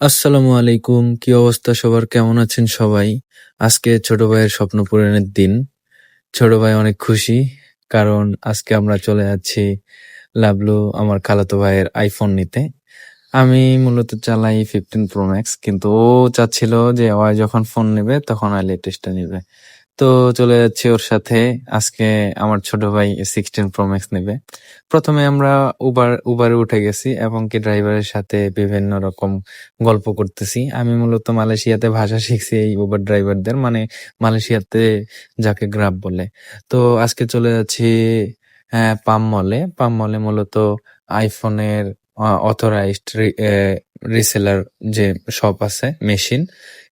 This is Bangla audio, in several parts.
আসসালামু আলাইকুম, কি অবস্থা সবার? কেমন আছেন সবাই? আজকে ছোট ভাইয়ের স্বপ্ন পূরণের দিন। ছোট ভাই অনেক খুশি, কারণ আজকে আমরা চলে যাচ্ছি লাভলু আমার খালাতো ভাইয়ের আইফোন নিতে। আমি মূলত চালাই ফিফটিন প্রো ম্যাক্স কিন্তু ও চাচ্ছিল যে ও যখন ফোন নেবে, তখন আর লেটেস্টটা নেবে। তো চলে যাচ্ছি ওর সাথে। আজকে আমার ছোট ভাই সিক্সটিন প্রো ম্যাক্স নেবে। প্রথমে আমরা উবার উবারে উঠে গেছি এবং কি ড্রাইভারের সাথে বিভিন্ন রকম গল্প করতেছি। আমি মূলত মালয়েশিয়াতে ভাষা শিখছি এই উবার ড্রাইভারদের মানে মালয়েশিয়াতে যাকে গ্রাব বলে। তো আজকে চলে যাচ্ছি হ্যাঁ পাম মলে পাম মলে মূলত আইফোনের অথরাইজড রিসেলার যে শপ আছে মেশিন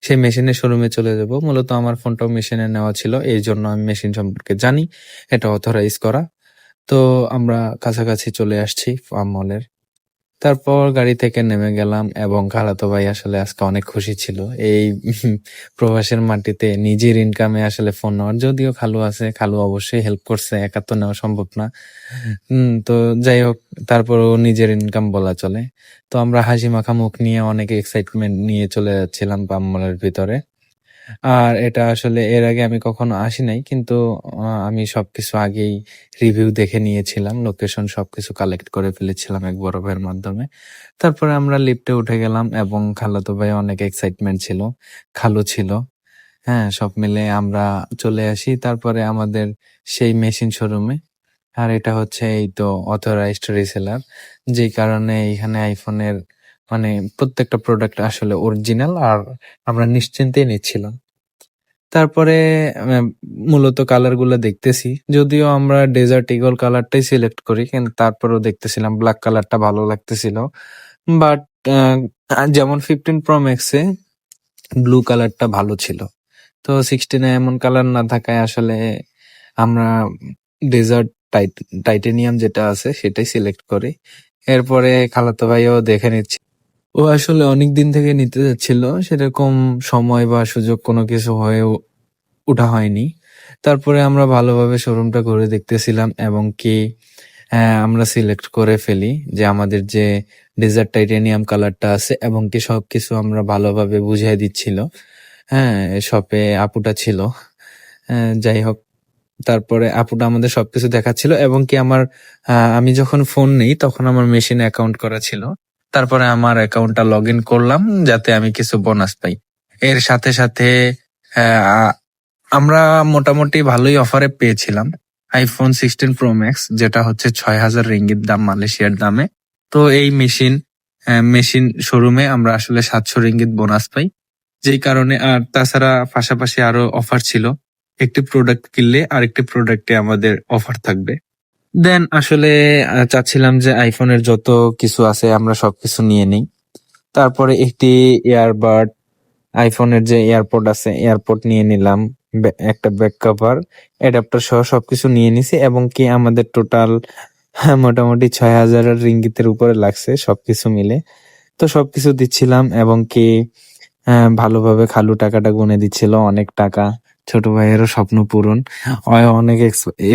সেই মেশিনের শোরুমে চলে যাব। মূলত আমার ফোনটাও মেশিনে নেওয়া ছিল, এই জন্য আমি মেশিন সম্পর্কে জানি, এটা অথরাইজ করা। তো আমরা কাছাকাছি চলে আসছি ফার্ম মলের তারপর গাড়ি থেকে নেমে গেলাম এবং খালাতো ভাই আসলে আজকে অনেক খুশি ছিল। এই প্রবাসের মাটিতে নিজের ইনকামে আসলে ফোন নেওয়ার, যদিও খালু আছে, খালু অবশ্যই হেল্প করছে, একা তো নেওয়া সম্ভব না। তো যাই হোক, তারপরও নিজের ইনকাম বলা চলে। তো আমরা হাসি মাখা মুখ নিয়ে অনেক এক্সাইটমেন্ট নিয়ে চলে যাচ্ছিলাম পাম্মলের ভিতরে। আর এটা আসলে এর আগে আমি কখনো আসি নাই, কিন্তু আমি সবকিছু আগেই রিভিউ দেখে নিয়েছিলাম লোকেশন সবকিছু কালেক্ট করে ফেলেছিলাম এক ভাইয়ের মাধ্যমে। তারপরে আমরা লিফটে উঠে গেলাম এবং খালাতো ভাই অনেক এক্সাইটমেন্ট ছিল, খালু ছিল। হ্যাঁ সব মিলে আমরা চলে আসি, তারপরে আমাদের সেই মেশিন শোরুমে আর এটা হচ্ছে এই তো অথরাইজড রিসেলার যেই কারণে এখানে আইফোনের মানে প্রত্যেকটা প্রোডাক্ট আসলে অরিজিনাল আর আমরা নিশ্চিন্তেই নিচ্ছিলাম। তারপরে মূলত কালারগুলো দেখতেছি। যদিও আমরা ডেজার্ট ইগল কালারটাই সিলেক্ট করি, কিন্তু তারপরেও দেখতেছিলাম ব্ল্যাক কালারটা ভালো লাগতেছিল। বাট যেমন ফিফটিন প্রো ম্যাক্সে ব্লু কালারটা ভালো ছিল। তো সিক্সটিনে এমন কালার না থাকায় আসলে আমরা ডেজার্ট টাইটেনিয়াম যেটা আছে সেটাই সিলেক্ট করি। এরপরে খালাতো ভাইও দেখে নিচ্ছে। ও আসলে অনেক দিন থেকে নিতে যাচ্ছিল। সেরকম সময় বা সুযোগ কোনো কিছু হয়ে উ- ওঠা হয়নি। তারপরে আমরা ভালোভাবে শোরুমটা ঘুরে দেখতেছিলাম এবং কি হ্যাঁ, আমরা সিলেক্ট করে ফেলি যে আমাদের যে ডেজার্ট টাইটেনিয়াম কালারটা আছে এবং কি সবকিছু আমরা ভালোভাবে বুঝিয়ে দিচ্ছিল। হ্যাঁ শপে আপুটা ছিল। হ্যাঁ, যাই হোক তারপরে আপুটা আমাদের সবকিছু দেখাচ্ছিল এবং কি আমার আহ, আমি যখন ফোন নেই তখন আমার মেশিনে অ্যাকাউন্ট করা ছিল। তারপরে আমার অ্যাকাউন্টটা লগ ইন করলাম, যাতে আমি কিছু বোনাস পাই। এর সাথে সাথে আমরা মোটামুটি ভালোই অফারে পেয়েছিলাম। আইফোন সিক্সটিন প্রো ম্যাক্স যেটা হচ্ছে ছয় হাজার রিঙ্গিত দাম, মালয়েশিয়ার দামে। তো এই মেশিন মেশিন শোরুমে আমরা আসলে সাতশো রিঙ্গিত বোনাস পাই। যেই কারণে, আর তাছাড়া পাশাপাশি আরও অফার ছিল। একটি প্রোডাক্ট কিনলে আরেকটি প্রোডাক্টে আমাদের অফার থাকবে। দেন আসলে চাচ্ছিলাম যে আইফোনের যত কিছু আছে আমরা সবকিছু নিয়ে নিই। তারপরে একটি ইয়ারবাড আইফোনের যে এয়ারপোর্ট আছে এয়ারপোর্ট নিয়ে নিলাম একটা ব্যাক কভার অ্যাডাপ্টার সহ সবকিছু নিয়ে নিছি এবং কি আমাদের টোটাল মোটামুটি ছয় হাজার রিঙ্গিতের উপরে লাগছে সবকিছু মিলে। তো সবকিছু দিচ্ছিলাম এবং কি আহ, ভালোভাবে খালু টাকাটা গুনে দিচ্ছিল অনেক টাকা। ছোট ভাইয়েরও স্বপ্ন পূরণ। অনেক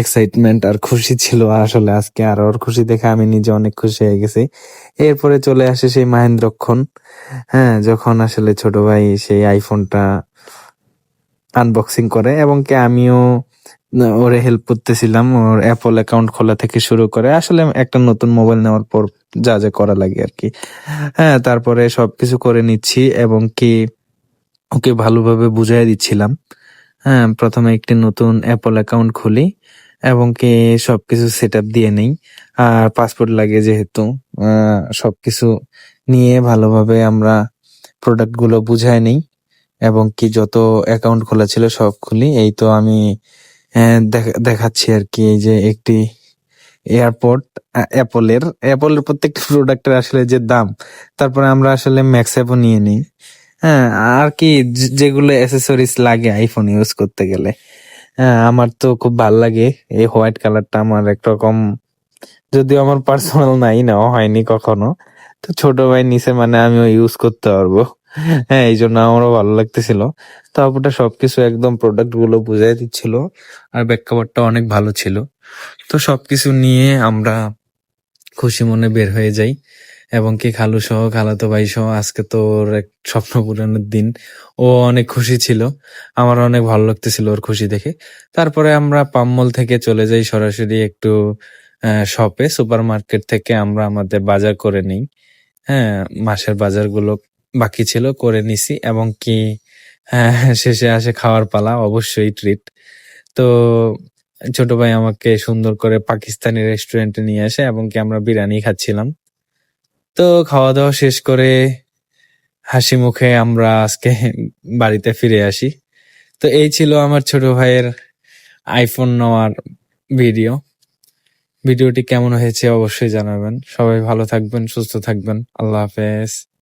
এক্সাইটমেন্ট আর খুশি ছিল আসলে আজকে। আর ওর খুশি দেখে আমি নিজে অনেক খুশি হয়ে গেছি। এরপরে চলে আসে সেই মাহেন্দ্রক্ষণ হ্যাঁ যখন আসলে ছোট ভাই সেই আইফোনটা আনবক্সিং করে এবং কি আমিও ওরে হেল্প করতেছিলাম। ওর অ্যাপল অ্যাকাউন্ট খোলা থেকে শুরু করে আসলে একটা নতুন মোবাইল নেওয়ার পর যা যা করা লাগে আর কি। হ্যাঁ তারপরে সবকিছু করে নিচ্ছি এবং কি ওকে ভালোভাবে বুঝাই দিচ্ছিলাম। হ্যাঁ প্রথমে একটি নতুন অ্যাপল অ্যাকাউন্ট খুলি এবং কি সবকিছু সেট আপ দিয়ে নেই। আর পাসপোর্ট লাগে যেহেতু আহ, সবকিছু নিয়ে ভালোভাবে আমরা প্রোডাক্টগুলো বুঝাই নেই এবং কি যত অ্যাকাউন্ট খোলা ছিল সব খুলি। এই তো আমি দেখা- দেখাচ্ছি আর কি এই যে একটি এয়ারপোর্ট অ্যাপলের অ্যাপলের প্রত্যেকটা প্রোডাক্টের আসলে যে দাম তারপরে আমরা আসলে ম্যাক্স অ্যাপও নিয়ে নিই। হ্যাঁ আর কি যেগুলো অ্যাসেসরিজ লাগে আইফোন ইউজ করতে গেলে। হ্যাঁ আমার তো খুব ভালো লাগে। এই হোয়াইট কালারটা আমার একরকম, যদিও আমার পার্সোনাল নাই নেওয়া হয়নি কখনো। তো ছোট ভাই নিচে মানে আমিও ইউজ করতে পারব। হ্যাঁ এই জন্য আমারও ভালো লাগতেছিল। তো আপুটা সবকিছু একদম প্রোডাক্টগুলো বুঝাই দিচ্ছিল, আর ব্যাক অনেক ভালো ছিল। তো সবকিছু নিয়ে আমরা খুশি মনে বের হয়ে যাই। এবং কি খালু সহ, খালাতো ভাই সহ, আজকে তো ওর এক স্বপ্ন পূরণের দিন। ও অনেক খুশি ছিল। আমার অনেক ভালো লাগতেছিল ওর খুশি দেখে। তারপরে আমরা পাম্মল থেকে চলে যাই সরাসরি একটু শপে সুপার মার্কেট থেকে আমরা আমাদের বাজার করে নিই। হ্যাঁ মাসের বাজারগুলো বাকি ছিল, করে নিছি এবং কি হ্যাঁ শেষে আসে খাওয়ার পালা, অবশ্যই ট্রিট তো ছোট ভাই আমাকে সুন্দর করে পাকিস্তানি রেস্টুরেন্টে নিয়ে আসে এবং কি আমরা বিরিয়ানি খাচ্ছিলাম। তো খাওয়া দাওয়া শেষ করে হাসি মুখে আমরা আজকে বাড়িতে ফিরে আসি। তো এই ছিল আমার ছোট ভাইয়ের আইফোন নেওয়ার ভিডিও ভিডিওটি কেমন হয়েছে অবশ্যই জানাবেন। সবাই ভালো থাকবেন, সুস্থ থাকবেন। আল্লাহ হাফেজ।